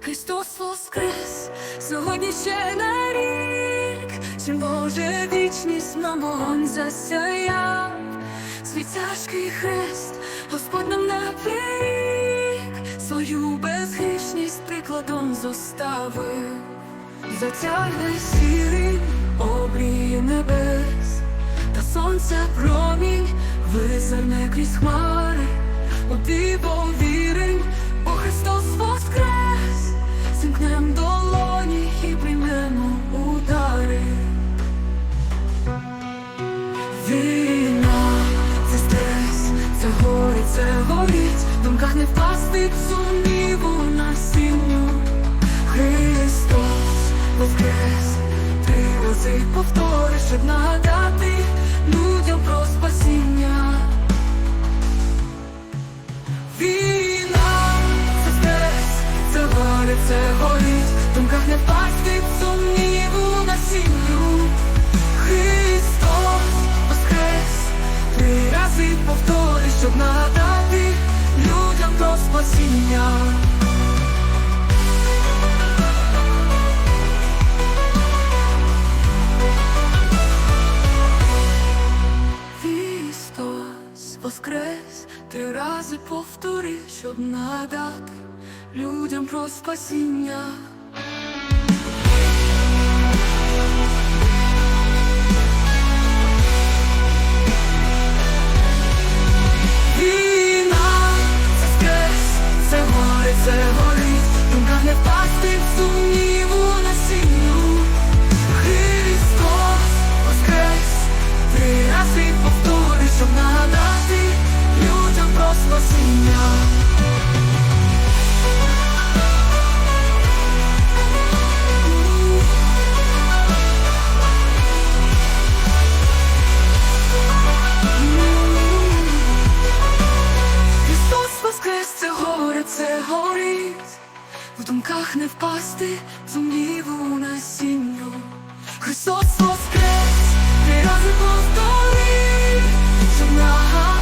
Христос воскрес, сьогодні ще на рік, чим Боже вічність нам вогонь засяяв, свій тяжкий хрест, Господь нам напрік, свою безгрішність прикладом зоставив, затягне сірий обрій небес, та сонце промінь визирне крізь хмари, у диво зімкнем долоні і приймемо удари. Війна, це стрес, це горить, це горить, в думках не впасти сумніву на сім'ю. Христос воскрес, три рази повтори, щоб нагадати горить, це горить, в думках не впасти в сумніву на сім'ю. Христос воскрес, три рази повтори, щоб нагадати людям про спасіння. Христос воскрес, три рази повтори, щоб нагадати людям про спасіння. Війна, це стрес, це горе, це горить, думка не впасти в сумніву на сім'ю. Христос воскрес, три рази повтори, щоб нагадати людям про спасіння. В думках не впасти, сумніву на сім'ю. Христос воскрес, три рази повтори, щоб нагадати